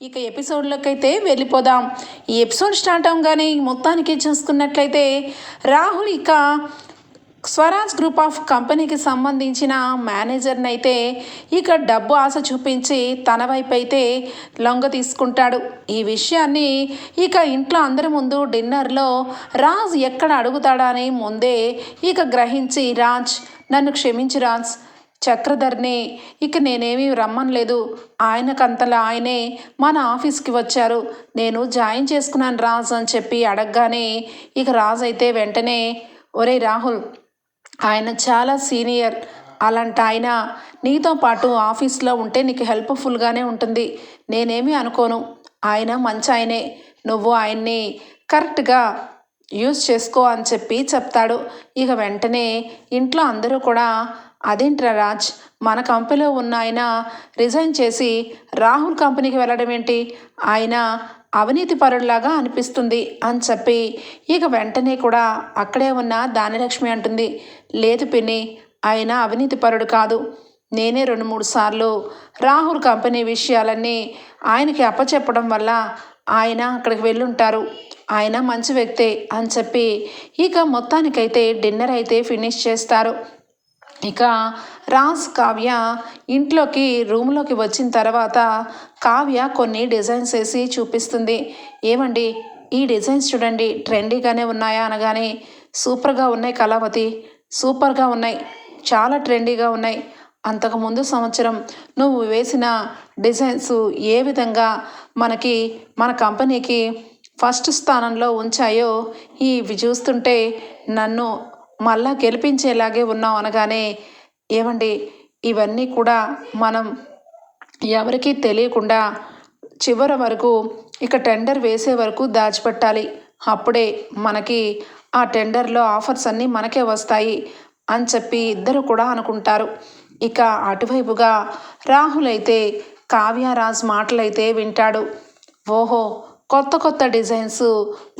ఇక ఎపిసోడ్లోకి అయితే వెళ్ళిపోదాం. ఈ ఎపిసోడ్ స్టార్ట్ అవగానే మొత్తానికి చూసుకున్నట్లయితే రాహుల్ ఇక స్వరాజ్ గ్రూప్ ఆఫ్ కంపెనీకి సంబంధించిన మేనేజర్ని అయితే ఇక డబ్బు ఆశ చూపించి తన వైపు అయితే లొంగ తీసుకుంటాడు. ఈ విషయాన్ని ఇక ఇంట్లో అందరి ముందు డిన్నర్లో రాజ్ ఎక్కడ అడుగుతాడా అని ముందే ఇక గ్రహించి రాజ్ నన్ను క్షమించి రాజ్ చక్రధర్ని ఇక నేనేమీ రమ్మనలేదు ఆయనకంతలా ఆయనే మన ఆఫీస్కి వచ్చారు. నేను జాయిన్ చేసుకున్నాను రాజ్ అని చెప్పి అడగగానే ఇక రాజ్ అయితే వెంటనే ఒరే రాహుల్ ఆయన చాలా సీనియర్. అలాంటి ఆయన నీతో పాటు ఆఫీస్లో ఉంటే నీకు హెల్ప్ఫుల్గానే ఉంటుంది. నేనేమి అనుకోను. ఆయన మంచి ఆయనే. నువ్వు ఆయన్ని కరెక్ట్గా యూజ్ చేసుకో అని చెప్పి చెప్తాడు. ఇక వెంటనే ఇంట్లో అందరూ కూడా అదేంట్రా రాజ్? మన కంపెనీలో ఉన్న ఆయన రిజైన్ చేసి రాహుల్ కంపెనీకి వెళ్ళడం ఏంటి? ఆయన అవినీతి పరుడిలాగా అనిపిస్తుంది అని చెప్పి ఇక వెంటనే కూడా అక్కడే ఉన్న దానిలక్ష్మి అంటుంది. లేదు పిన్ని ఆయన అవినీతి పరుడు కాదు. నేనే రెండు మూడు సార్లు రాహుల్ కంపెనీ విషయాలన్నీ ఆయనకి అప్పచెప్పడం వల్ల ఆయన అక్కడికి వెళ్ళుంటారు. ఆయన మంచి వ్యక్తే అని చెప్పి ఇక మొత్తానికైతే డిన్నర్ అయితే ఫినిష్ చేస్తారు. ఇక రాజ్ కావ్య ఇంట్లోకి రూమ్లోకి వచ్చిన తర్వాత కావ్య కొన్ని డిజైన్స్ వేసి చూపిస్తుంది. ఏమండి ఈ డిజైన్స్ చూడండి. ట్రెండీగానే ఉన్నాయా అనగానే సూపర్గా ఉన్నాయి కళావతి. సూపర్గా ఉన్నాయి. చాలా ట్రెండీగా ఉన్నాయి. అంతకుముందు సంవత్సరం నువ్వు వేసిన డిజైన్స్ ఏ విధంగా మనకి మన కంపెనీకి ఫస్ట్ స్థానంలో ఉంచాయో ఇవి చూస్తుంటే నన్ను మళ్ళా గెలిపించేలాగే ఉన్నాం అనగానే ఏమండి ఇవన్నీ కూడా మనం ఎవరికీ తెలియకుండా చివరి వరకు ఇక టెండర్ వేసే వరకు దాచిపెట్టాలి. అప్పుడే మనకి ఆ టెండర్లో ఆఫర్స్ అన్నీ మనకే వస్తాయి అని చెప్పి ఇద్దరు కూడా అనుకుంటారు. ఇక అటువైపుగా రాహుల్ అయితే కావ్యరాజ్ మాటలైతే వింటాడు. ఓహో కొత్త కొత్త డిజైన్స్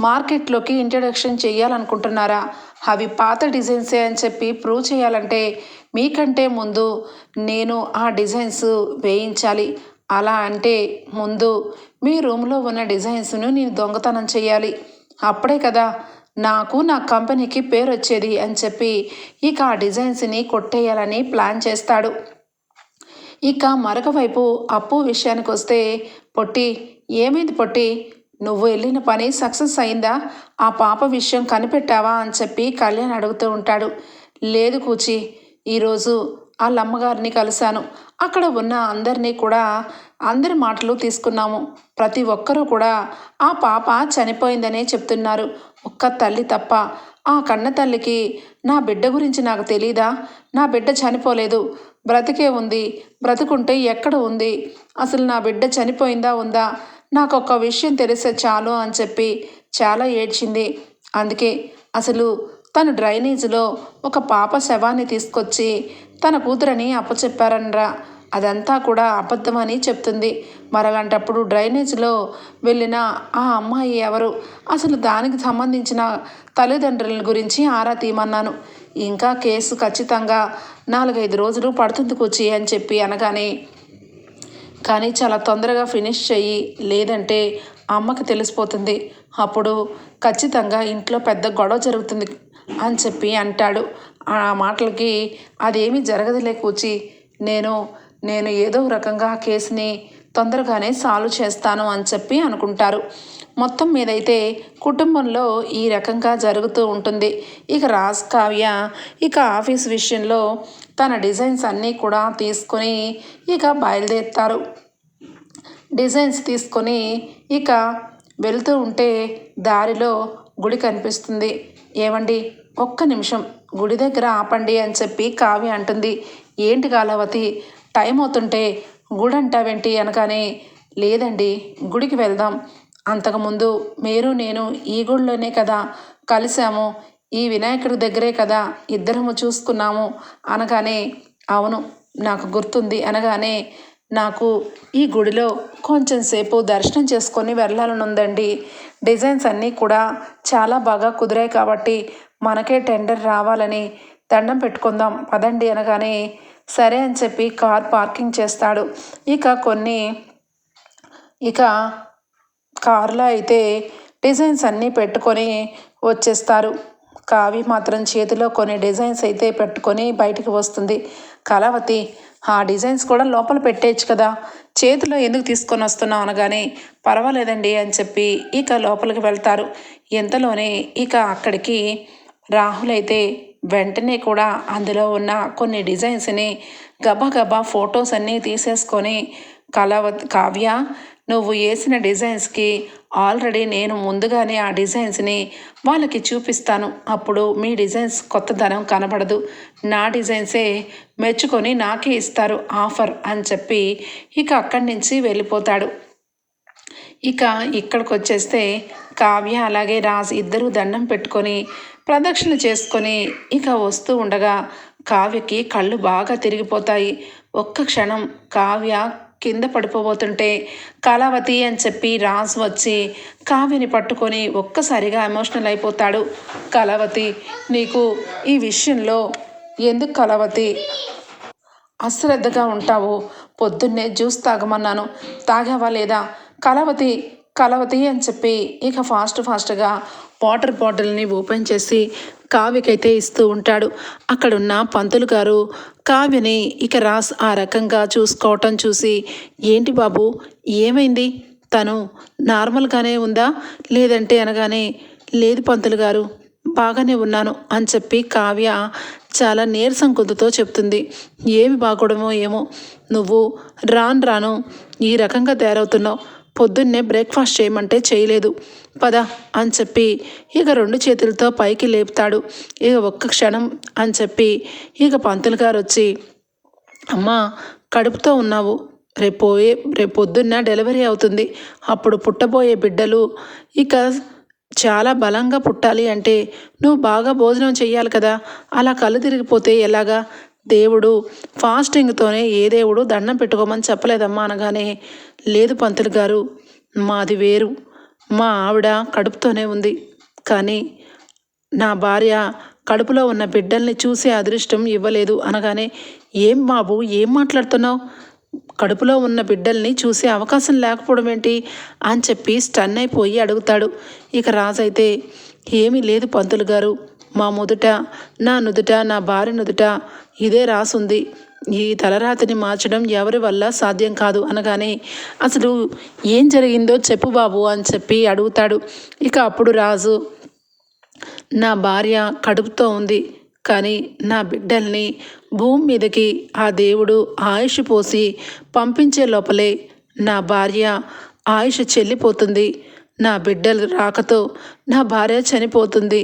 మార్కెట్లోకి ఇంట్రడక్షన్ చేయాలనుకుంటున్నారా? అవి పాత డిజైన్సే అని చెప్పి ప్రూవ్ చేయాలంటే మీకంటే ముందు నేను ఆ డిజైన్స్ వేయించాలి. అలా అంటే ముందు మీ రూమ్లో ఉన్న డిజైన్స్ను నేను దొంగతనం చేయాలి. అప్పుడే కదా నాకు నా కంపెనీకి పేరు వచ్చేది అని చెప్పి ఇక ఆ డిజైన్స్ని కొట్టేయాలని ప్లాన్ చేస్తాడు. ఇక మరొక వైపు అప్పు విషయానికి వస్తే పొట్టి ఏమైంది పొట్టి? నువ్వు వెళ్ళిన పని సక్సెస్ అయిందా? ఆ పాప విషయం కనిపెట్టావా? అని చెప్పి కళ్యాణ్ అడుగుతూ ఉంటాడు. లేదు కూచి ఈరోజు వాళ్ళ అమ్మగారిని కలిశాను. అక్కడ ఉన్న అందరినీ కూడా అందరి మాటలు తీసుకున్నాము. ప్రతి ఒక్కరూ కూడా ఆ పాప చనిపోయిందనే చెప్తున్నారు. ఒక్క తల్లి తప్ప. ఆ కన్న తల్లికి నా బిడ్డ గురించి నాకు తెలీదా? నా బిడ్డ చనిపోలేదు. బ్రతికే ఉంది. బ్రతుకుంటే ఎక్కడ ఉంది? అసలు నా బిడ్డ చనిపోయిందా ఉందా? నాకు ఒక్క విషయం తెలిసే చాలు అని చెప్పి చాలా ఏడ్చింది. అందుకే అసలు తను డ్రైనేజీలో ఒక పాప శవాన్ని తీసుకొచ్చి తన కూతురని అప్పచెప్పారనరా. అదంతా కూడా అబద్ధమని చెప్తుంది. మరలాంటప్పుడు డ్రైనేజ్లో వెళ్ళిన ఆ అమ్మాయి ఎవరు? అసలు దానికి సంబంధించిన తల్లిదండ్రుల గురించి ఆరా తీయమన్నాను. ఇంకా కేసు ఖచ్చితంగా నాలుగైదు రోజులు పడుతుంది కూర్చి అని చెప్పి అనగానే కానీ చాలా తొందరగా ఫినిష్ చెయ్యి లేదంటే అమ్మకి తెలిసిపోతుంది. అప్పుడు ఖచ్చితంగా ఇంట్లో పెద్ద గొడవ జరుగుతుంది అని చెప్పి అంటాడు. ఆ మాటలకి అదేమీ జరగదులే కూచి. నేను నేను ఏదో రకంగా ఆ కేసుని తొందరగానే సాల్వ్ చేస్తాను అని చెప్పి అనుకుంటారు. మొత్తం మీదైతే కుటుంబంలో ఈ రకంగా జరుగుతూ ఉంటుంది. ఇక రాజ్ కావ్య ఇక ఆఫీస్ విషయంలో తన డిజైన్స్ అన్నీ కూడా తీసుకొని ఇక బయలుదేరుతారు. డిజైన్స్ తీసుకొని ఇక వెళ్తూ ఉంటే దారిలో గుడి కనిపిస్తుంది. ఏమండి ఒక్క నిమిషం. గుడి దగ్గర ఆపండి అని చెప్పి కావ్య అంటుంది. ఏంటి కాలవతి టైం అవుతుంటే గుడి అంటావేంటి అనగానే లేదండి గుడికి వెళ్దాం. అంతకుముందు మీరు నేను ఈ గుడిలోనే కదా కలిసాము ఈ వినాయకుడి దగ్గరే కదా ఇద్దరము చూసుకున్నాము. అనగానే అవును నాకు గుర్తుంది. అనగానే నాకు ఈ గుడిలో కొంచెం సేపు దర్శనం చేసుకొని వెళ్ళాలని ఉందండి డిజైన్స్ అన్నీ కూడా చాలా బాగా కుదిరాయి కాబట్టి మనకే టెండర్ రావాలని దండం పెట్టుకుందాం. పదండి. అనగానే సరే అని చెప్పి కార్ పార్కింగ్ చేస్తాడు. ఇక కొన్ని ఇక కారులో అయితే డిజైన్స్ అన్నీ పెట్టుకొని వచ్చేస్తారు. కావి మాత్రం చేతిలో కొన్ని డిజైన్స్ అయితే పెట్టుకొని బయటికి వస్తుంది. కళావతి ఆ డిజైన్స్ కూడా లోపల పెట్టేయచ్చు కదా. చేతిలో ఎందుకు తీసుకొని వస్తున్నావు అనగానే పర్వాలేదండి అని చెప్పి ఇక లోపలికి వెళ్తారు. ఎంతలోనే ఇక అక్కడికి రాహుల్ అయితే వెంటనే కూడా అందులో ఉన్న కొన్ని డిజైన్స్ని గబగబా ఫొటోస్ అన్నీ తీసేసుకొని కలవ కావ్య నువ్వు వేసిన డిజైన్స్కి ఆల్రెడీ నేను ముందుగానే ఆ డిజైన్స్ని వాళ్ళకి చూపిస్తాను. అప్పుడు మీ డిజైన్స్ కొత్తదనం కనబడదు. నా డిజైన్సే మెచ్చుకొని నాకే ఇస్తారు ఆఫర్ అని చెప్పి ఇక అక్కడి నుంచి వెళ్ళిపోతాడు. ఇక ఇక్కడికి వచ్చేస్తే కావ్య అలాగే రాజ్ ఇద్దరూ దండం పెట్టుకొని ప్రదక్షిణ చేసుకొని ఇక వస్తూ ఉండగా కావ్యకి కళ్ళు బాగా తిరిగిపోతాయి. ఒక్క క్షణం కావ్య కింద పడిపోబోతుంటే కళావతి అని చెప్పి రాజ్ వచ్చి కావ్యని పట్టుకొని ఒక్కసారిగా ఎమోషనల్ అయిపోతాడు. కళావతి నీకు ఈ విషయంలో ఎందుకు కళావతి? అశ్రద్ధగా ఉంటావు. పొద్దున్నే జ్యూస్ తాగమన్నాను. తాగావా లేదా? కళావతి కలవతి అని చెప్పి ఇక ఫాస్ట్ ఫాస్ట్గా వాటర్ బాటిల్ని ఓపెన్ చేసి కావ్యకైతే ఇస్తూ ఉంటాడు. అక్కడున్న పంతులు గారు కావ్యని ఇక రాస్ ఆ రకంగా చూసుకోవటం చూసి ఏంటి బాబు ఏమైంది? తను నార్మల్గానే ఉందా? లేదంటే అనగానే లేదు పంతులు గారు బాగానే ఉన్నాను అని చెప్పి కావ్య చాలా నీరసం కొద్దుతో చెప్తుంది. ఏమి బాగోడమో ఏమో నువ్వు రాను రాను ఈ రకంగా తయారవుతున్నావు. పొద్దున్నే బ్రేక్ఫాస్ట్ చేయమంటే చేయలేదు. పద అని చెప్పి ఇక రెండు చేతులతో పైకి లేపుతాడు. ఇక ఒక్క క్షణం అని చెప్పి ఇక పంతులు గారు వచ్చి అమ్మా కడుపుతో ఉన్నావు. రేపోయే రేపు పొద్దున్న డెలివరీ అవుతుంది. అప్పుడు పుట్టబోయే బిడ్డలు ఇక చాలా బలంగా పుట్టాలి అంటే నువ్వు బాగా భోజనం చేయాలి కదా. అలా కళ్ళు తిరిగిపోతే ఎలాగా? దేవుడు ఫాస్టింగ్తోనే ఏ దేవుడు దండం పెట్టుకోమని చెప్పలేదమ్మా అనగానే లేదు పంతులు గారు మాది వేరు. మా ఆవిడ కడుపుతోనే ఉంది. కానీ నా భార్య కడుపులో ఉన్న బిడ్డల్ని చూసే అదృష్టం ఇవ్వలేదు అనగానే ఏం బాబు ఏం మాట్లాడుతున్నావు? కడుపులో ఉన్న బిడ్డల్ని చూసే అవకాశం లేకపోవడం ఏంటి? అని చెప్పి స్టన్ అయిపోయి అడుగుతాడు. ఇక రాజైతే ఏమీ లేదు పంతులు గారు. మా మొదట నా నుదుట నా భార్య నుదుట ఇదే రాసుంది. ఈ తలరాతిని మార్చడం ఎవరి వల్ల సాధ్యం కాదు అనగానే అసలు ఏం జరిగిందో చెప్పు బాబు అని చెప్పి అడుగుతాడు. ఇక అప్పుడు రాజు నా భార్య కడుపుతో ఉంది కానీ నా బిడ్డల్ని భూమి మీదకి ఆ దేవుడు ఆయుష్ పోసి పంపించే లోపలే నా భార్య ఆయుష్ చెల్లిపోతుంది. నా బిడ్డలు రాకతో నా భార్య చనిపోతుంది.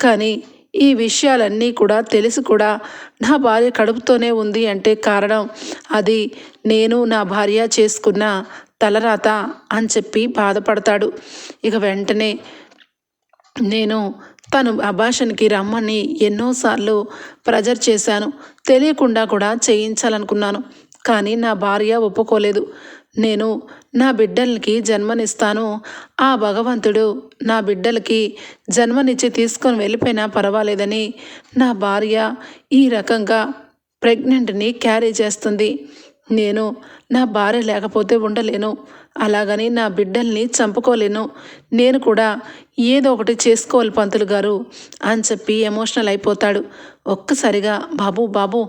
కానీ ఈ విషయాలన్నీ కూడా తెలిసి కూడా. నా భార్య కడుపుతోనే ఉంది అంటే కారణం అది నేను నా భార్య చేసుకున్న తలరాత అని చెప్పి బాధపడతాడు. ఇక వెంటనే నేను తను అభాషణకి రమ్మని ఎన్నోసార్లు ప్రెజర్ చేశాను. తెలియకుండా కూడా చేయించాలనుకున్నాను. కానీ నా భార్య ఒప్పుకోలేదు. నేను నా బిడ్డలకి జన్మనిస్తాను. ఆ భగవంతుడు నా బిడ్డలకి జన్మనిచ్చి తీసుకొని వెళ్ళిపోయినా పర్వాలేదని నా భార్య ఈ రకంగా ప్రెగ్నెంట్ని క్యారీ చేస్తుంది. నేను నా భార్య లేకపోతే ఉండలేను. అలాగని నా బిడ్డల్ని చంపుకోలేను. నేను కూడా ఏదో ఒకటి చేసుకోవాలి పంతులు గారు అని చెప్పి ఎమోషనల్ అయిపోతాడు. ఒక్కసారిగా బాబు బాబు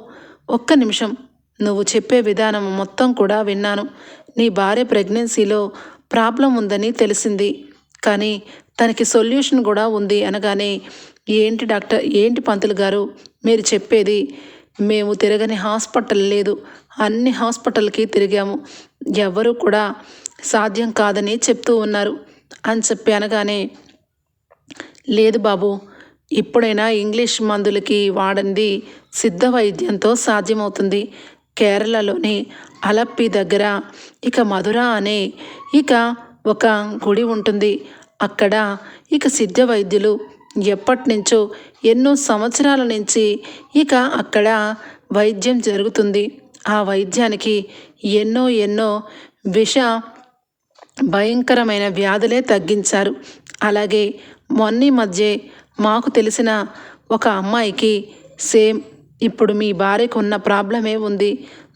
ఒక్క నిమిషం నువ్వు చెప్పే విధానం మొత్తం కూడా విన్నాను. నీ భార్య ప్రెగ్నెన్సీలో ప్రాబ్లం ఉందని తెలిసింది. కానీ తనకి సొల్యూషన్ కూడా ఉంది అనగానే ఏంటి డాక్టర్ ఏంటి పంతులు గారు? మీరు చెప్పేది మేము తిరగని హాస్పిటల్ లేదు. అన్ని హాస్పిటల్కి తిరిగాము. ఎవరు కూడా సాధ్యం కాదని చెప్తూ ఉన్నారు. అని చెప్పి అనగానే లేదు బాబు ఇప్పుడైనా ఇంగ్లీష్ మందులకి వాడింది సిద్ధ వైద్యంతో సాధ్యమవుతుంది. కేరళలోని అలప్పి దగ్గర ఇక మధుర అనే ఇక ఒక గుడి ఉంటుంది. అక్కడ ఇక సిద్ధ వైద్యులు ఎప్పటి నుంచో ఎన్నో సంవత్సరాల నుంచి ఇక అక్కడ వైద్యం జరుగుతుంది. ఆ వైద్యానికి ఎన్నో ఎన్నో విష భయంకరమైన వ్యాధులే తగ్గించారు. అలాగే మొన్నీ మధ్య మాకు తెలిసిన ఒక అమ్మాయికి సేమ్ ఇప్పుడు మీ భార్యకు ఉన్న ప్రాబ్లమే ఉంది.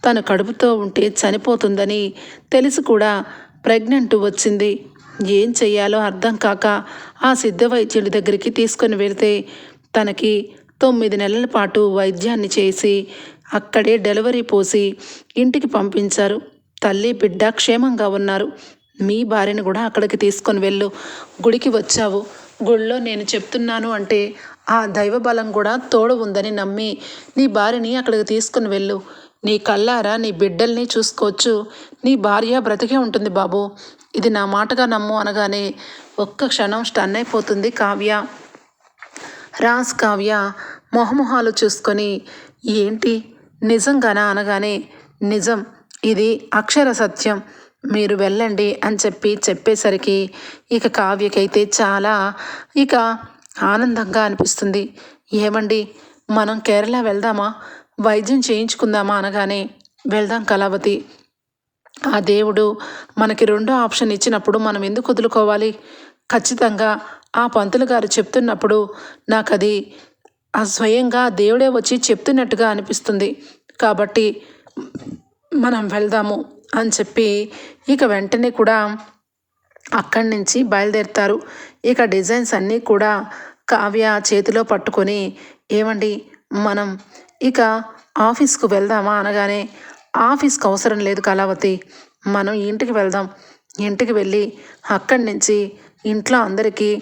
తను కడుపుతో ఉంటే చనిపోతుందని తెలిసి కూడా ప్రెగ్నెంట్ వచ్చింది. ఏం చెయ్యాలో అర్థం కాక ఆ సిద్ధ వైద్యుడి దగ్గరికి తీసుకొని వెళితే తనకి తొమ్మిది నెలల పాటు వైద్యాన్ని చేసి అక్కడే డెలివరీ పోసి ఇంటికి పంపించారు. తల్లి బిడ్డ క్షేమంగా ఉన్నారు. మీ భార్యను కూడా అక్కడికి తీసుకొని వెళ్ళు. గుడికి వచ్చావు. గుడిలో నేను చెప్తున్నాను అంటే ఆ దైవ బలం కూడా తోడు ఉందని నమ్మి నీ భార్యని అక్కడికి తీసుకుని వెళ్ళు. నీ కళ్ళారా నీ బిడ్డల్ని చూసుకోవచ్చు. నీ భార్య బ్రతికే ఉంటుంది బాబు. ఇది నా మాటగా నమ్ము అనగానే ఒక్క క్షణం స్టన్ అయిపోతుంది కావ్య. రాజ్ కావ్య మొహమొహాలు చూసుకొని ఏంటి? నిజంగానా? అనగానే నిజం. ఇది అక్షర సత్యం. మీరు వెళ్ళండి అని చెప్పి చెప్పేసరికి ఇక కావ్యకైతే చాలా ఇక ఆనందంగా అనిపిస్తుంది. ఏమండి? మనం కేరళ వెళ్దామా? వైద్యం చేయించుకుందామా అనగానే వెళ్దాం కళావతి. ఆ దేవుడు మనకి రెండో ఆప్షన్ ఇచ్చినప్పుడు మనం ఎందుకు వదులుకోవాలి? ఖచ్చితంగా ఆ పంతులు గారు చెప్తున్నప్పుడు నాకు అది ఆ స్వయంగా దేవుడే వచ్చి చెప్తున్నట్టుగా అనిపిస్తుంది. కాబట్టి మనం వెళ్దాము అని చెప్పి ఇక వెంటనే కూడా అక్కడి నుంచి బయలుదేరుతారు. ఇక డిజైన్స్ అన్నీ కూడా కావ్య చేతిలో పట్టుకొని ఏమండి మనం ఇక ఆఫీస్కు వెళ్దామా? అనగానే ఆఫీస్కి అవసరం లేదు కళావతి మనం ఇంటికి వెళ్దాం. ఇంటికి వెళ్ళి అక్కడి నుంచి ఇంట్లో అందరికీ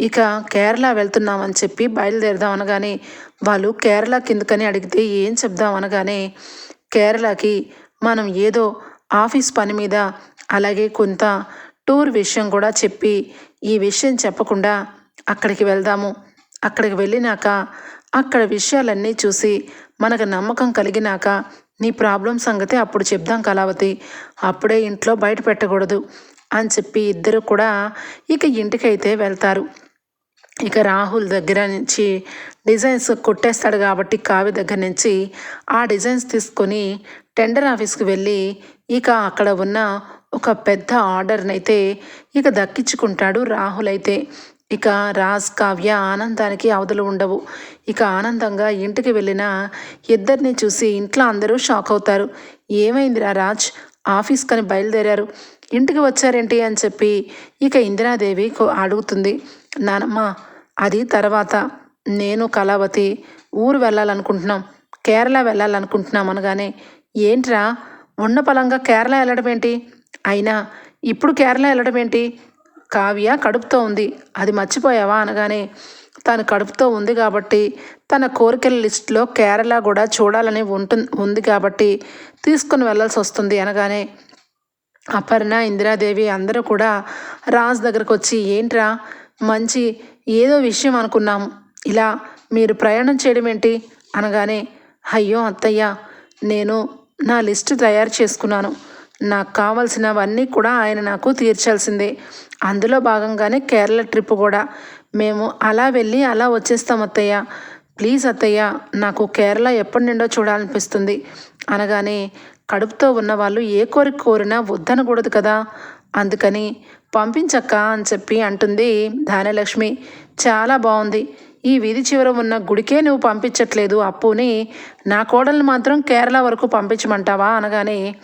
ఇక కేరళ వెళ్తున్నామని చెప్పి బయలుదేరదాం. అనగానే వాళ్ళు కేరళ కిందకని అడిగితే ఏం చెప్దాం? అనగానే కేరళకి మనం ఏదో ఆఫీస్ పని మీద అలాగే కొంత టూర్ విషయం కూడా చెప్పి ఈ విషయం చెప్పకుండా అక్కడికి వెళ్దాము. అక్కడికి వెళ్ళినాక అక్కడ విషయాలన్నీ చూసి మనకు నమ్మకం కలిగినాక నీ ప్రాబ్లం సంగతి అప్పుడు చెప్దాం కళావతి. అప్పుడే ఇంట్లో బయట పెట్టకూడదు అని చెప్పి ఇద్దరు కూడా ఇక ఇంటికైతే వెళ్తారు. ఇక రాహుల్ దగ్గర నుంచి డిజైన్స్ కొట్టేస్తాడు కాబట్టి కావి దగ్గర నుంచి ఆ డిజైన్స్ తీసుకొని టెండర్ ఆఫీస్కి వెళ్ళి ఇక అక్కడ ఉన్న ఒక పెద్ద ఆర్డర్ని అయితే ఇక దక్కించుకుంటాడు రాహుల్ అయితే. ఇక రాజ్ కావ్య ఆనందానికి అవధులు ఉండవు. ఇక ఆనందంగా ఇంటికి వెళ్ళిన ఇద్దరిని చూసి ఇంట్లో అందరూ షాక్ అవుతారు. ఏమైందిరా రాజ్? ఆఫీస్ కని బయలుదేరారు. ఇంటికి వచ్చారేంటి అని చెప్పి ఇక ఇందిరాదేవి అడుగుతుంది. నానమ్మ అది తర్వాత. నేను కళావతి ఊరు వెళ్ళాలనుకుంటున్నాం. కేరళ వెళ్ళాలనుకుంటున్నాం అనగానే ఏంట్రా? ఉన్న పలంగా కేరళ వెళ్ళడం ఏంటి అయినా ఇప్పుడు కేరళ వెళ్ళడం ఏంటి? కావ్య కడుపుతో ఉంది. అది మర్చిపోయావా? అనగానే తను కడుపుతో ఉంది కాబట్టి తన కోరికల లిస్టులో కేరళ కూడా చూడాలని ఉంటు ఉంది కాబట్టి తీసుకుని వెళ్ళాల్సి వస్తుంది. అనగానే అపర్ణ ఇందిరాదేవి అందరూ కూడా రాజ్ దగ్గరకు వచ్చి ఏంట్రా? మంచి ఏదో విషయం అనుకున్నాము ఇలా మీరు ప్రయాణం చేయడం ఏంటి? అనగానే అయ్యో అత్తయ్య నేను నా లిస్ట్ తయారు చేసుకున్నాను. నాకు కావాల్సినవన్నీ కూడా ఆయన నాకు తీర్చాల్సిందే. అందులో భాగంగానే కేరళ ట్రిప్ కూడా. మేము అలా వెళ్ళి అలా వచ్చేస్తాం అత్తయ్య. ప్లీజ్ అత్తయ్య నాకు కేరళ ఎప్పటి నుండో చూడాలనిపిస్తుంది. అనగానే కడుపుతో ఉన్న వాళ్ళు ఏ కోరిక కోరినా వద్దనకూడదు కదా. అందుకని పంపించక్క అని చెప్పి అంటుంది ధాన్యలక్ష్మి. చాలా బాగుంది ఈ వీధి చివర ఉన్న గుడికే నువ్వు పంపించట్లేదు. అప్పుని నా కోడల్ని మాత్రం కేరళ వరకు పంపించమంటావా? అనగానే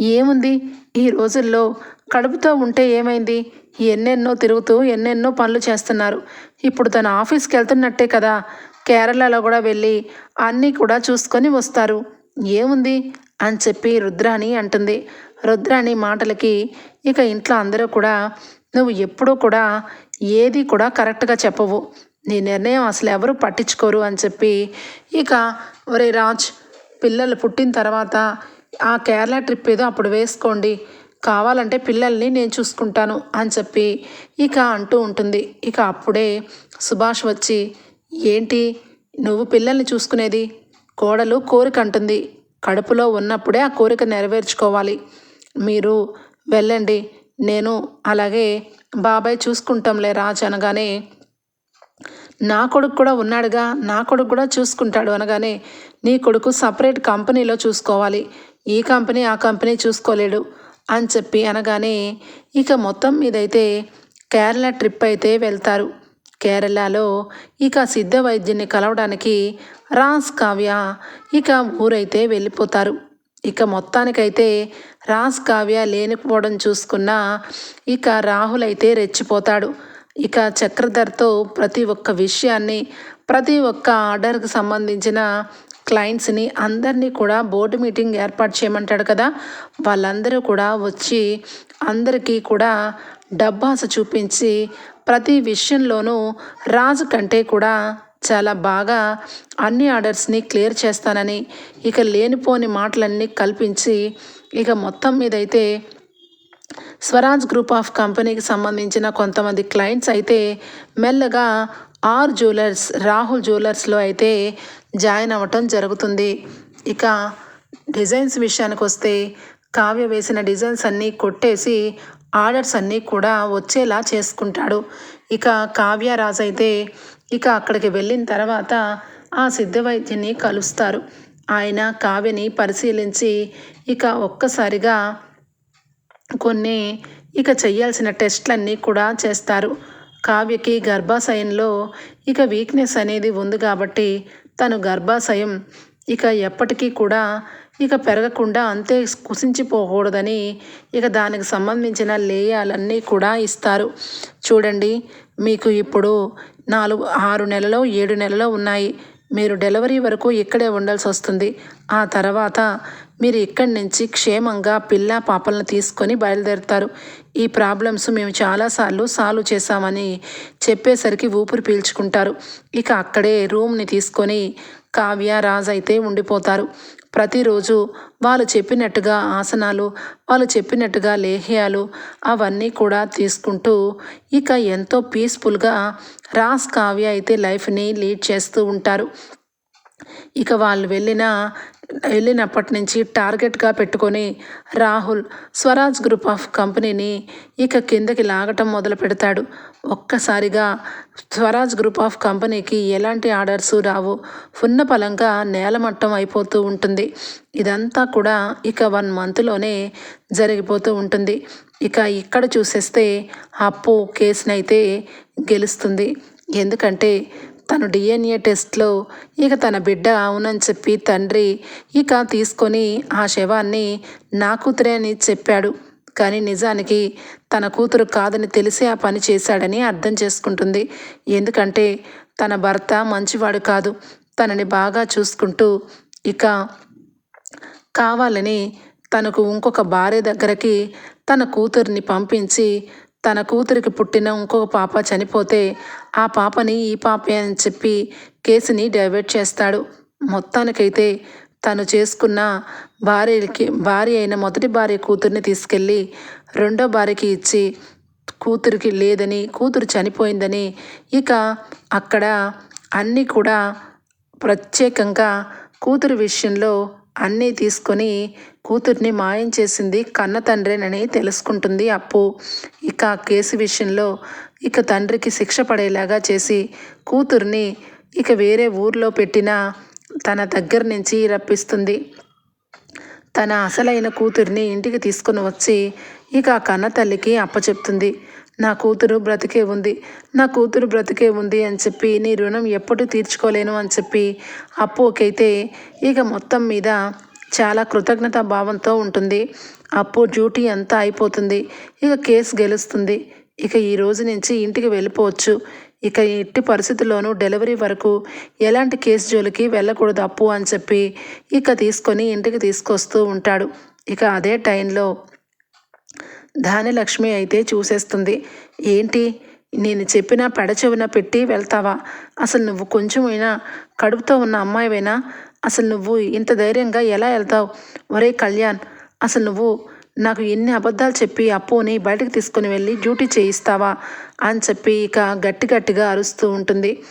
ఏముంది? ఈ రోజుల్లో కడుపుతో ఉంటే ఏమైంది? ఎన్నెన్నో తిరుగుతూ ఎన్నెన్నో పనులు చేస్తున్నారు. ఇప్పుడు తన ఆఫీస్కి వెళ్తున్నట్టే కదా? కేరళలో కూడా వెళ్ళి అన్నీ కూడా చూసుకొని వస్తారు. ఏముంది? అని చెప్పి రుద్రాణి అంటుంది. రుద్రాణి మాటలకి ఇక ఇంట్లో అందరూ కూడా నువ్వు ఎప్పుడూ కూడా ఏది కూడా కరెక్ట్గా చెప్పవు. నీ నిర్ణయం అసలు ఎవరు పట్టించుకోరు అని చెప్పి ఇక ఒరే రాజ్ పిల్లలు పుట్టిన తర్వాత ఆ కేరళ ట్రిప్ ఏదో అప్పుడు వేసుకోండి. కావాలంటే పిల్లల్ని నేను చూసుకుంటాను అని చెప్పి ఇక అంటూ ఉంటుంది. ఇక అప్పుడే సుభాష్ వచ్చి ఏంటి? నువ్వు పిల్లల్ని చూసుకునేది? కోడలు కోరిక అంటుంది. కడుపులో ఉన్నప్పుడే ఆ కోరిక నెరవేర్చుకోవాలి. మీరు వెళ్ళండి. నేను అలాగే బాబాయ్ చూసుకుంటాంలే రాజ్ అనగానే నా కొడుకు కూడా ఉన్నాడుగా. నా కొడుకు కూడా చూసుకుంటాడు అనగానే నీ కొడుకు సపరేట్ కంపెనీలో చూసుకోవాలి. ఈ కంపెనీ ఆ కంపెనీ చూసుకోలేడు అని చెప్పి అనగానే ఇక మొత్తం మీదైతే కేరళ ట్రిప్ అయితే వెళ్తారు. కేరళలో ఇక సిద్ధ వైద్యుని కలవడానికి రాస్ కావ్య ఇక ఊరైతే వెళ్ళిపోతారు. ఇక మొత్తానికైతే రాస్ కావ్య లేనిపోవడం చూసుకున్న ఇక రాహుల్ అయితే రెచ్చిపోతాడు. ఇక చక్రధర్తో ప్రతి ఒక్క విషయాన్ని ప్రతి ఒక్క ఆర్డర్కి సంబంధించిన క్లయింట్స్ని అందరినీ కూడా బోర్డు మీటింగ్ ఏర్పాటు చేయమంటాడు కదా. వాళ్ళందరూ కూడా వచ్చి అందరికీ కూడా డబ్బాస చూపించి ప్రతి విషయంలోనూ రాజు కంటే కూడా చాలా బాగా అన్ని ఆర్డర్స్ని క్లియర్ చేస్తానని ఇక లేనిపోని మాటలన్నీ కల్పించి ఇక మొత్తం మీద అయితే స్వరాజ్ గ్రూప్ ఆఫ్ కంపెనీకి సంబంధించిన కొంతమంది క్లయింట్స్ అయితే మెల్లగా ఆర్ జ్యువెలర్స్ రాహుల్ జ్యువెలర్స్లో అయితే జాయిన్ అవ్వటం జరుగుతుంది. ఇక డిజైన్స్ విషయానికి వస్తే కావ్య వేసిన డిజైన్స్ అన్నీ కొట్టేసి ఆర్డర్స్ అన్నీ కూడా వచ్చేలా చేసుకుంటాడు. ఇక కావ్యరాజు అయితే ఇక అక్కడికి వెళ్ళిన తర్వాత ఆ సిద్ధవైద్యుని కలుస్తారు. ఆయన కావ్యని పరిశీలించి ఇక ఒక్కసారిగా కొన్ని ఇక చేయాల్సిన టెస్ట్లన్నీ కూడా చేస్తారు. కావ్యకి గర్భాశయంలో ఇక వీక్నెస్ అనేది ఉంది కాబట్టి తను గర్భాశయం ఇక ఎప్పటికీ కూడా ఇక పెరగకుండా అంతే కుసించిపోకూడదని ఇక దానికి సంబంధించిన లేయాలన్నీ కూడా ఇస్తారు. చూడండి మీకు ఇప్పుడు నాలుగు ఆరు నెలలో ఏడు నెలలో ఉన్నాయి. మీరు డెలివరీ వరకు ఇక్కడే ఉండాల్సి వస్తుంది. ఆ తర్వాత మీరు ఇక్కడి నుంచి క్షేమంగా పిల్ల పాపలను తీసుకొని బయలుదేరుతారు. ఈ ప్రాబ్లమ్స్ మేము చాలాసార్లు సాల్వ్ చేశామని చెప్పేసరికి ఊపిరి పీల్చుకుంటారు. ఇక అక్కడే రూమ్ని తీసుకొని కావ్య రాజ్ అయితే ఉండిపోతారు. ప్రతిరోజు వాళ్ళు చెప్పినట్టుగా ఆసనాలు వాళ్ళు చెప్పినట్టుగా లేహ్యాలు అవన్నీ కూడా తీసుకుంటూ ఇక ఎంతో పీస్ఫుల్గా రాస్ కావ్య అయితే లైఫ్ని లీడ్ చేస్తూ ఉంటారు. ఇక వాళ్ళు వెళ్ళిన వెళ్ళినప్పటి నుంచి టార్గెట్గా పెట్టుకొని రాహుల్ స్వరాజ్ గ్రూప్ ఆఫ్ కంపెనీని ఇక కిందకి లాగటం మొదలు పెడతాడు. ఒక్కసారిగా స్వరాజ్ గ్రూప్ ఆఫ్ కంపెనీకి ఎలాంటి ఆర్డర్స్ రావు. ఉన్న పలంగా నేలమట్టం అయిపోతూ ఉంటుంది. ఇదంతా కూడా ఇక వన్ మంత్లోనే జరిగిపోతూ ఉంటుంది. ఇక ఇక్కడ చూసేస్తే అప్పు కేసునైతే గెలుస్తుంది. ఎందుకంటే తను డిఎన్ఏ టెస్ట్లో ఇక తన బిడ్డ అవునని చెప్పి తండ్రి ఇక తీసుకొని ఆ శవాన్ని నా కూతురే అని చెప్పాడు. కానీ నిజానికి తన కూతురు కాదని తెలిసి ఆ పని చేశాడని అర్థం చేసుకుంటుంది. ఎందుకంటే తన భర్త మంచివాడు కాదు. తనని బాగా చూసుకుంటూ ఇక కావాలని తనకు ఇంకొక భార్య దగ్గరికి తన కూతుర్ని పంపించి తన కూతురికి పుట్టిన ఇంకొక పాప చనిపోతే ఆ పాపని ఈ పాపే అని చెప్పి కేసుని డైవర్ట్ చేస్తాడు. మొత్తానికైతే తను చేసుకున్న భార్యకి భార్య అయిన మొదటి భార్య కూతుర్ని తీసుకెళ్ళి రెండో భార్యకి ఇచ్చి కూతురికి లేదని కూతురు చనిపోయిందని ఇక అక్కడ అన్నీ కూడా ప్రత్యేకంగా కూతురు విషయంలో అన్నీ తీసుకొని కూతుర్ని మాయం చేసింది కన్న తండ్రేనని తెలుసుకుంటుంది అప్పు. ఇక కేసు విషయంలో ఇక తండ్రికి శిక్ష పడేలాగా చేసి కూతుర్ని ఇక వేరే ఊర్లో పెట్టిన తన దగ్గర నుంచి రప్పిస్తుంది. తన అసలైన కూతుర్ని ఇంటికి తీసుకుని వచ్చి ఇక ఆ కన్న తల్లికి అప్పచెప్తుంది. నా కూతురు బ్రతికే ఉంది. నా కూతురు బ్రతికే ఉంది అని చెప్పి నీ రుణం ఎప్పుడు తీర్చుకోలేను అని చెప్పి అప్పుకైతే ఇక మొత్తం మీద చాలా కృతజ్ఞత భావంతో ఉంటుంది. అప్పు డ్యూటీ అంతా అయిపోతుంది. ఇక కేసు గెలుస్తుంది. ఇక ఈ రోజు నుంచి ఇంటికి వెళ్ళిపోవచ్చు. ఇక ఎట్టి పరిస్థితుల్లోనూ డెలివరీ వరకు ఎలాంటి కేసు జోలికి వెళ్ళకూడదు అప్పు అని చెప్పి ఇక తీసుకొని ఇంటికి తీసుకొస్తూ ఉంటాడు. ఇక అదే టైంలో ధానిలక్ష్మి అయితే చూసేస్తుంది. ఏంటి? నేను చెప్పిన పెడచెవిన పెట్టి వెళ్తావా? అసలు నువ్వు కొంచెమైనా కడుపుతో ఉన్న అమ్మాయివైనా? అసలు నువ్వు ఇంత ధైర్యంగా ఎలా వెళ్తావు? ఒరే కళ్యాణ్ అసలు నువ్వు నాకు ఎన్ని అబద్ధాలు చెప్పి అప్పుని బయటకు తీసుకుని వెళ్ళి డ్యూటీ చేయిస్తావా? అని చెప్పి ఇక గట్టి గట్టిగా అరుస్తూ ఉంటుంది.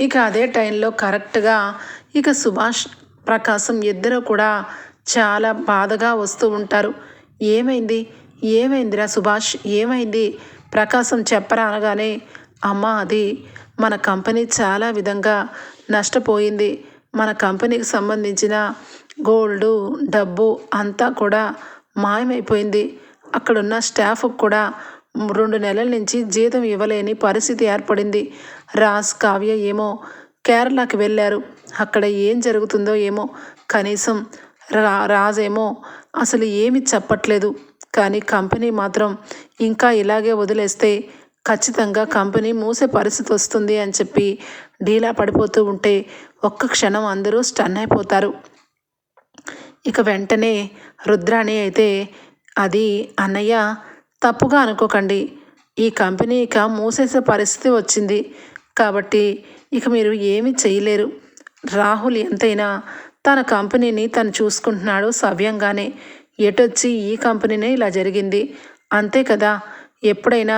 ఇక అదే టైంలో కరెక్ట్గా ఇక సుభాష్ ప్రకాశం ఇద్దరు కూడా చాలా బాధగా వస్తూ ఉంటారు. ఏమైంది? ఏమైందిరా సుభాష్? ఏమైంది? ప్రకాశం చెప్పరా అనగానే అమ్మ అది మన కంపెనీ చాలా విధంగా నష్టపోయింది. మన కంపెనీకి సంబంధించిన గోల్డు డబ్బు అంతా కూడా మాయమైపోయింది. అక్కడున్న స్టాఫ్ కూడా రెండు నెలల నుంచి జీతం ఇవ్వలేని పరిస్థితి ఏర్పడింది. రాజ్ కావ్య ఏమో కేరళకి వెళ్ళారు. అక్కడ ఏం జరుగుతుందో ఏమో కనీసం రా రాజేమో అసలు ఏమి చెప్పట్లేదు. కానీ కంపెనీ మాత్రం ఇంకా ఇలాగే వదిలేస్తే ఖచ్చితంగా కంపెనీ మూసే పరిస్థితి వస్తుంది అని చెప్పి డీలా పడిపోతూ ఉంటే ఒక్క క్షణం అందరూ స్టన్ అయిపోతారు. ఇక వెంటనే రుద్రాణి అయితే అది అన్నయ్య తప్పుగా అనుకోకండి. ఈ కంపెనీ ఇక మూసేసే పరిస్థితి వచ్చింది. కాబట్టి ఇక మీరు ఏమి చేయలేరు. రాహుల్ ఎంతైనా తన కంపెనీని తను చూసుకుంటున్నాడు సవ్యంగానే. ఎటొచ్చి ఈ కంపెనీనే ఇలా జరిగింది? అంతే కదా. ఎప్పుడైనా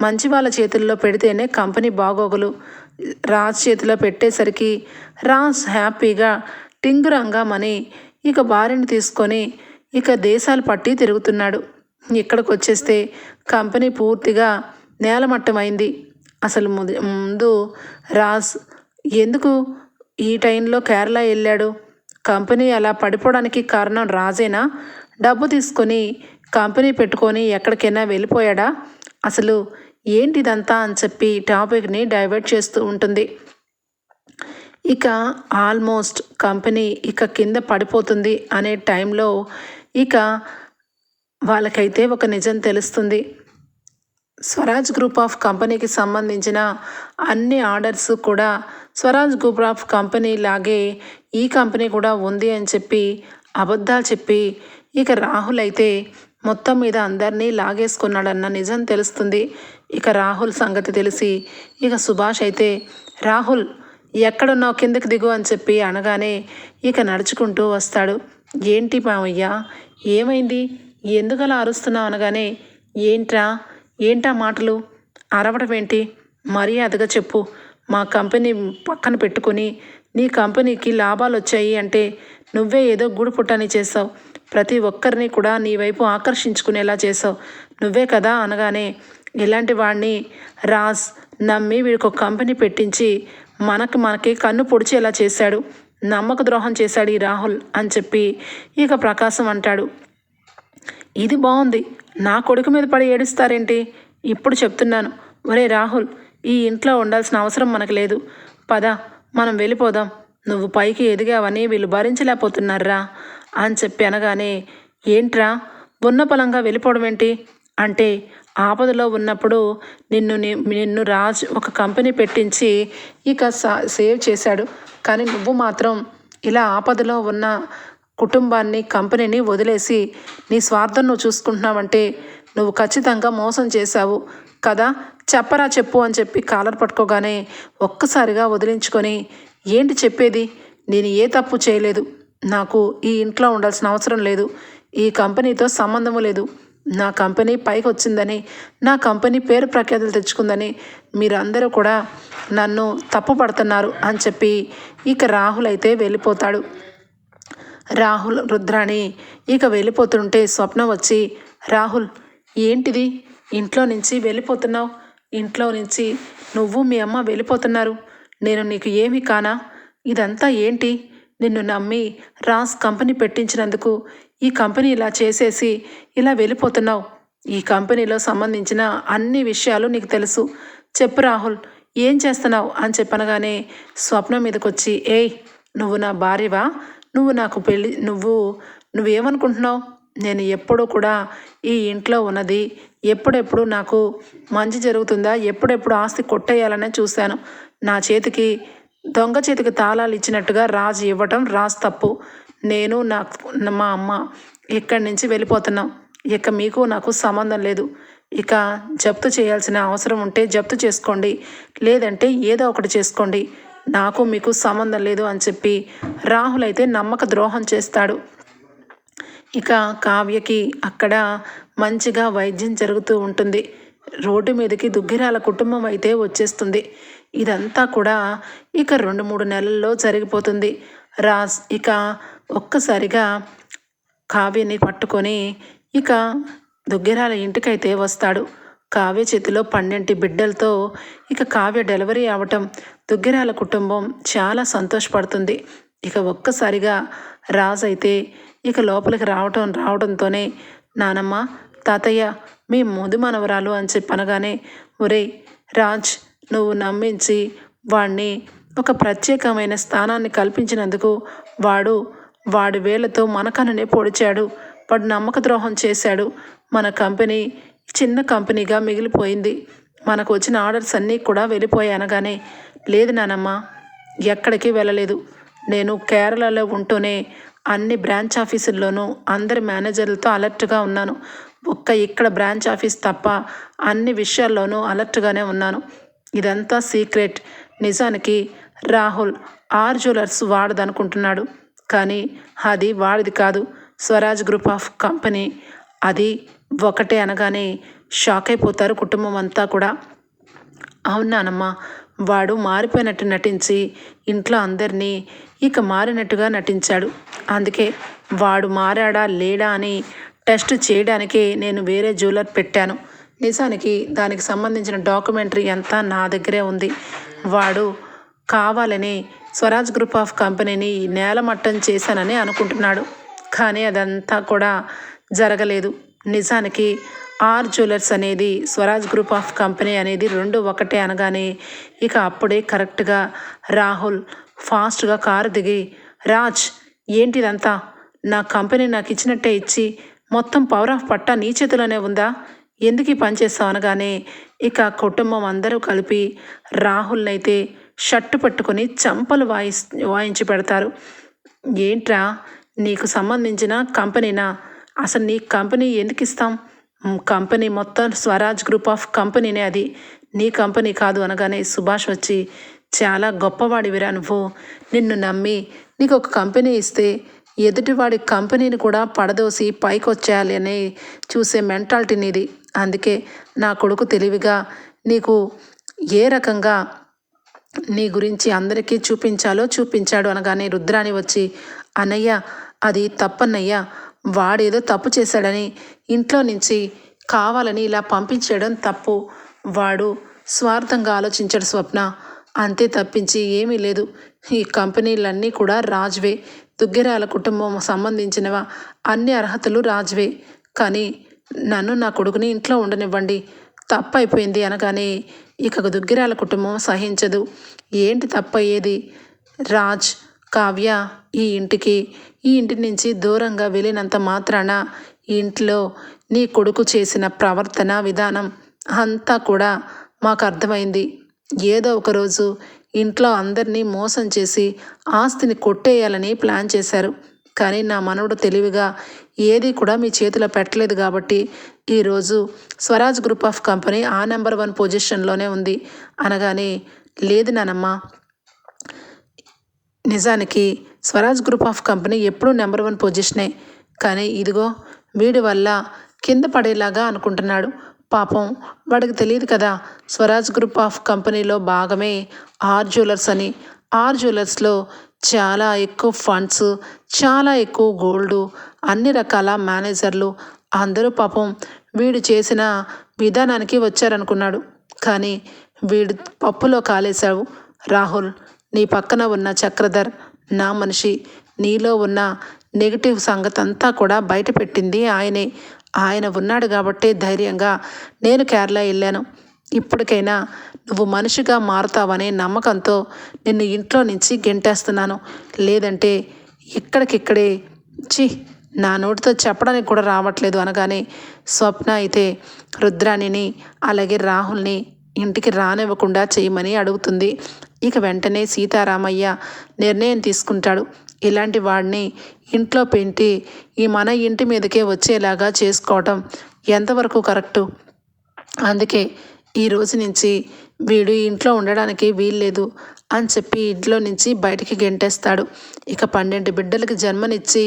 మంచి వాళ్ళ చేతుల్లో పెడితేనే కంపెనీ బాగోగులు. రాజ్ చేతిలో పెట్టేసరికి రాజ్ హ్యాపీగా టింగురంగా మని ఇక భార్యని తీసుకొని ఇక దేశాలు పట్టి తిరుగుతున్నాడు. ఇక్కడికి వచ్చేస్తే కంపెనీ పూర్తిగా నేలమట్టమైంది. అసలు ముందు రాజ్ ఎందుకు ఈ టైంలో కేరళ వెళ్ళాడు? కంపెనీ అలా పడిపోవడానికి కారణం రాజేనా? డబ్బు తీసుకొని కంపెనీ పెట్టుకొని ఎక్కడికైనా వెళ్ళిపోయాడా? అసలు ఏంటిదంతా అని చెప్పి టాపిక్ని డైవర్ట్ చేస్తూ ఉంటుంది. ఇక ఆల్మోస్ట్ కంపెనీ ఇక కింద పడిపోతుంది అనే టైంలో ఇక వాళ్ళకైతే ఒక నిజం తెలుస్తుంది. స్వరాజ్ గ్రూప్ ఆఫ్ కంపెనీకి సంబంధించిన అన్ని ఆర్డర్స్ కూడా స్వరాజ్ గ్రూప్ ఆఫ్ కంపెనీ లాగే ఈ కంపెనీ కూడా ఉంది అని చెప్పి అబద్ధాలు చెప్పి ఇక రాహుల్ అయితే మొత్తం మీద అందరినీ లాగేసుకున్నాడన్న నిజం తెలుస్తుంది. ఇక రాహుల్ సంగతి తెలిసి ఇక సుభాష్ అయితే రాహుల్ ఎక్కడున్నావు? కిందకి దిగు అని చెప్పి అనగానే ఇక నడుచుకుంటూ వస్తాడు. ఏంటి మామయ్య ఏమైంది? ఎందుకలా అరుస్తున్నావు? అనగానే ఏంట్రా? ఏంటా మాటలు? అరవడం ఏంటి? మర్యాదగా చెప్పు. మా కంపెనీ పక్కన పెట్టుకొని నీ కంపెనీకి లాభాలు వచ్చాయి అంటే నువ్వే ఏదో గూడు పుట్టని చేసావు ప్రతి ఒక్కరిని కూడా నీ వైపు ఆకర్షించుకునేలా చేసావు నువ్వే కదా అనగానే ఇలాంటి వాడిని రాజ్ నమ్మి వీడికి ఒక కంపెనీ పెట్టించి మనకి మనకి కన్ను పొడిచేలా చేశాడు. నమ్మక ద్రోహం చేశాడు ఈ రాహుల్ అని చెప్పి ఇక ప్రకాశం అంటాడు. ఇది బాగుంది. నా కొడుకు మీద పడి ఏడుస్తారేంటి? ఇప్పుడు చెప్తున్నాను. ఒరే రాహుల్ ఈ ఇంట్లో ఉండాల్సిన అవసరం మనకు లేదు. పద మనం వెళ్ళిపోదాం. నువ్వు పైకి ఎదిగావని వీళ్ళు భరించలేకపోతున్నారా అని చెప్పి అనగానే ఏంట్రా? ఉన్న పొలంగా వెళ్ళిపోవడం ఏంటి? అంటే ఆపదలో ఉన్నప్పుడు నిన్ను నిన్ను రాజ్ ఒక కంపెనీ పెట్టించి ఇక సా- సేవ్ చేశాడు. కానీ నువ్వు మాత్రం ఇలా ఆపదలో ఉన్న కుటుంబాన్ని కంపెనీని వదిలేసి నీ స్వార్థం నువ్వు చూసుకుంటున్నావంటే నువ్వు ఖచ్చితంగా మోసం చేశావు కదా? చెప్పరా చెప్పు అని చెప్పి కాలర్ పట్టుకోగానే ఒక్కసారిగా వదిలించుకొని ఏంటి చెప్పేది? నేను ఏ తప్పు చేయలేదు. నాకు ఈ ఇంట్లో ఉండాల్సిన అవసరం లేదు. ఈ కంపెనీతో సంబంధము లేదు. నా కంపెనీ పైకి వచ్చిందని నా కంపెనీ పేరు ప్రఖ్యాతులు తెచ్చుకుందని మీరందరూ కూడా నన్ను తప్పు పడుతున్నారు అని చెప్పి ఇక రాహుల్ అయితే వెళ్ళిపోతాడు. రాహుల్ రుద్రాణి ఇక వెళ్ళిపోతుంటే స్వప్న వచ్చి రాహుల్ ఏంటిది? ఇంట్లో నుంచి వెళ్ళిపోతున్నావు? ఇంట్లో నుంచి నువ్వు మీ అమ్మ వెళ్ళిపోతున్నారు. నేను నీకు ఏమి కానా? ఇదంతా ఏంటి? నిన్ను నమ్మి రాస్ కంపెనీ పెట్టించినందుకు ఈ కంపెనీ ఇలా చేసేసి ఇలా వెళ్ళిపోతున్నావు. ఈ కంపెనీలో సంబంధించిన అన్ని విషయాలు నీకు తెలుసు. చెప్పు రాహుల్ ఏం చేస్తున్నావు? అని చెప్పనగానే స్వప్నం మీదకొచ్చి ఏయ్ నువ్వు నా భార్యవా? నువ్వు నాకు పెళ్ళి నువ్వు నువ్వేమనుకుంటున్నావు? నేను ఎప్పుడూ కూడా ఈ ఇంట్లో ఉన్నది. ఎప్పుడెప్పుడు నాకు మంచి జరుగుతుందా? ఎప్పుడెప్పుడు ఆస్తి కొట్టేయాలనే చూశాను. నా చేతికి దొంగ చేతికి తాళాలు ఇచ్చినట్టుగా రాజు ఇవ్వటం రాజు తప్పు. నేను నా మా అమ్మ ఇక్కడి నుంచి వెళ్ళిపోతున్నాం. ఇక మీకు నాకు సంబంధం లేదు. ఇక జప్తు చేయాల్సిన అవసరం ఉంటే జప్తు చేసుకోండి. లేదంటే ఏదో ఒకటి చేసుకోండి. నాకు మీకు సంబంధం లేదు అని చెప్పి రాహుల్ అయితే నమ్మక ద్రోహం చేస్తాడు. ఇక కావ్యకి అక్కడ మంచిగా వైద్యం జరుగుతూ ఉంటుంది. రోడ్డు మీదకి దుగ్గిరాల కుటుంబం అయితే వచ్చేస్తుంది. ఇదంతా కూడా ఇక రెండు మూడు నెలల్లో జరిగిపోతుంది. రాజ్ ఇక ఒక్కసారిగా కావ్యని పట్టుకొని ఇక దుగ్గిరాల ఇంటికైతే వస్తాడు. కావ్య చేతిలో పన్నెంటి బిడ్డలతో ఇక కావ్య డెలివరీ అవటం దుగ్గిరాల కుటుంబం చాలా సంతోషపడుతుంది. ఇక ఒక్కసారిగా రాజ్ అయితే ఇక లోపలికి రావటం రావడంతోనే నానమ్మ తాతయ్య మీ ముది మనవరాలు అని చెప్పనగానే ఒరేయ్ రాజ్ నువ్వు నమ్మించి వాణ్ణి ఒక ప్రత్యేకమైన స్థానాన్ని కల్పించినందుకు వాడు వాడి వేళ్ళతో మన పొడిచాడు. వాడు నమ్మక ద్రోహం చేశాడు. మన కంపెనీ చిన్న కంపెనీగా మిగిలిపోయింది. మనకు వచ్చిన ఆర్డర్స్ అన్నీ కూడా వెళ్ళిపోయానగానే లేదు నానమ్మ ఎక్కడికి వెళ్ళలేదు. నేను కేరళలో ఉంటూనే అన్ని బ్రాంచ్ ఆఫీసుల్లోనూ అందరి మేనేజర్లతో అలర్ట్గా ఉన్నాను. ఒక్క ఇక్కడ బ్రాంచ్ ఆఫీస్ తప్ప అన్ని విషయాల్లోనూ అలర్ట్గానే ఉన్నాను. ఇదంతా సీక్రెట్. నిజానికి రాహుల్ ఆర్ జ్యువెలర్స్ వాడదనుకుంటున్నాడు. కానీ అది వాడిది కాదు. స్వరాజ్ గ్రూప్ ఆఫ్ కంపెనీ అది ఒకటే అనగానే షాక్ అయిపోతారు కుటుంబం అంతా కూడా అవునానమ్మా వాడు మారిపోయినట్టు నటించి ఇంట్లో అందరినీ ఇక మారినట్టుగా నటించాడు. అందుకే వాడు మారాడా లేడా అని టెస్ట్ చేయడానికే నేను వేరే జ్యువెలర్ పెట్టాను. నిజానికి దానికి సంబంధించిన డాక్యుమెంటరీ అంతా నా దగ్గరే ఉంది. వాడు కావాలని స్వరాజ్ గ్రూప్ ఆఫ్ కంపెనీని నేలమట్టం చేశానని అనుకుంటున్నాడు. కానీ అదంతా కూడా జరగలేదు. నిజానికి ఆర్ జ్యువెలర్స్ అనేది స్వరాజ్ గ్రూప్ ఆఫ్ కంపెనీ అనేది రెండు ఒకటే అనగానే ఇక అప్పుడే కరెక్ట్గా రాహుల్ ఫాస్ట్గా కారు దిగి రాజ్ ఏంటిదంతా? నా కంపెనీ నాకు ఇచ్చినట్టే ఇచ్చి మొత్తం పవర్ ఆఫ్ పట్టా నీ చేతిలోనే ఉందా? ఎందుకు ఈ పని చేస్తావు? అనగానే ఇక కుటుంబం అందరూ కలిపి రాహుల్నైతే షర్టు పట్టుకొని చంపలు వాయిస్ వాయించి పెడతారు. ఏంట్రా? నీకు సంబంధించిన కంపెనీనా? అసలు నీ కంపెనీ ఎందుకు ఇస్తాం? కంపెనీ మొత్తం స్వరాజ్ గ్రూప్ ఆఫ్ కంపెనీనే అది. నీ కంపెనీ కాదు అనగానే సుభాష్ వచ్చి చాలా గొప్పవాడివిరా నువ్వు. నిన్ను నమ్మి నీకు ఒక కంపెనీ ఇస్తే ఎదుటివాడి కంపెనీని కూడా పడదోసి పైకి వచ్చేయాలి అని చూసే మెంటాలిటీ నీది. అందుకే నా కొడుకు తెలివిగా నీకు ఏ రకంగా నీ గురించి అందరికీ చూపించాలో చూపించాడు అనగానే రుద్రాణి వచ్చి అన్నయ్య అది తప్పన్నయ్య. వాడేదో తప్పు చేశాడని ఇంట్లో నుంచి కావాలని ఇలా పంపించేయడం తప్పు. వాడు స్వార్థంగా ఆలోచించాడు స్వప్న. అంతే తప్పించి ఏమీ లేదు. ఈ కంపెనీలన్నీ కూడా రాజ్వే. దుగ్గిరాల కుటుంబం సంబంధించినవా? అన్ని అర్హతలు రాజ్వే. కానీ నన్ను నా కొడుకుని ఇంట్లో ఉండనివ్వండి. తప్పు అయిపోయింది అనగానే ఇక దుగ్గిరాల కుటుంబం సహించదు. ఏంటి తప్పయ్యేది? రాజ్ కావ్య ఈ ఇంటికి ఈ ఇంటి నుంచి దూరంగా వెళ్ళినంత మాత్రాన ఇంట్లో నీ కొడుకు చేసిన ప్రవర్తన విధానం అంతా కూడా మాకు అర్థమైంది ఏదో ఒకరోజు ఇంట్లో అందరినీ మోసం చేసి ఆస్తిని కొట్టేయాలని ప్లాన్ చేశారు. కానీ నా మనవడు తెలివిగా ఏది కూడా మీ చేతిలో పెట్టలేదు కాబట్టి ఈరోజు స్వరాజ్ గ్రూప్ ఆఫ్ కంపెనీ ఆ నెంబర్ వన్ పొజిషన్లోనే ఉంది. అనగానే లేదు నానమ్మ నిజానికి స్వరాజ్ గ్రూప్ ఆఫ్ కంపెనీ ఎప్పుడూ నెంబర్ వన్ పొజిషనే. కానీ ఇదిగో వీడి వల్ల కింద పడేలాగా అనుకుంటున్నాడు. పాపం వాడికి తెలియదు కదా స్వరాజ్ గ్రూప్ ఆఫ్ కంపెనీలో భాగమే ఆర్ జ్యువెలర్స్ అని. ఆర్ జ్యువెలర్స్లో చాలా ఎక్కువ ఫండ్స్ చాలా ఎక్కువ గోల్డ్ అన్ని రకాల మేనేజర్లు. అందరూ పాపం వీడు చేసిన విధానానికి వచ్చారనుకున్నాడు. కానీ వీడు పప్పులో కాలేశావు. రాహుల్ నీ పక్కన ఉన్న చక్రధర్ నా మనిషి నీలో ఉన్న నెగిటివ్ సంగతి అంతా కూడా బయట పెట్టింది ఆయనే. ఆయన ఉన్నాడు కాబట్టి ధైర్యంగా నేను కేరళ వెళ్ళాను. ఇప్పటికైనా నువ్వు మనిషిగా మారుతావనే నమ్మకంతో నిన్ను ఇంట్లో నుంచి గెంటేస్తున్నాను. లేదంటే ఇక్కడికిక్కడే చి నా నోటితో చెప్పడానికి కూడా రావట్లేదు అనగానే స్వప్న అయితే రుద్రాణిని అలాగే రాహుల్ని ఇంటికి రానివ్వకుండా చేయమని అడుగుతుంది. ఇక వెంటనే సీతారామయ్య నిర్ణయం తీసుకుంటాడు. ఇలాంటి వాడిని ఇంట్లో పెంటి ఈ మన ఇంటి మీదకే వచ్చేలాగా చేసుకోవటం ఎంతవరకు కరెక్టు? అందుకే ఈ రోజు నుంచి వీడు ఇంట్లో ఉండడానికి వీల్లేదు అని చెప్పి ఇంట్లో నుంచి బయటికి గెంటేస్తాడు. ఇక పన్నెండు బిడ్డలకు జన్మనిచ్చి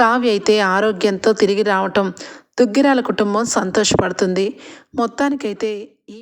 కావ్య అయితే ఆరోగ్యంతో తిరిగి రావటం దుగ్గిరాల కుటుంబం సంతోషపడుతుంది. మొత్తానికైతే ఈ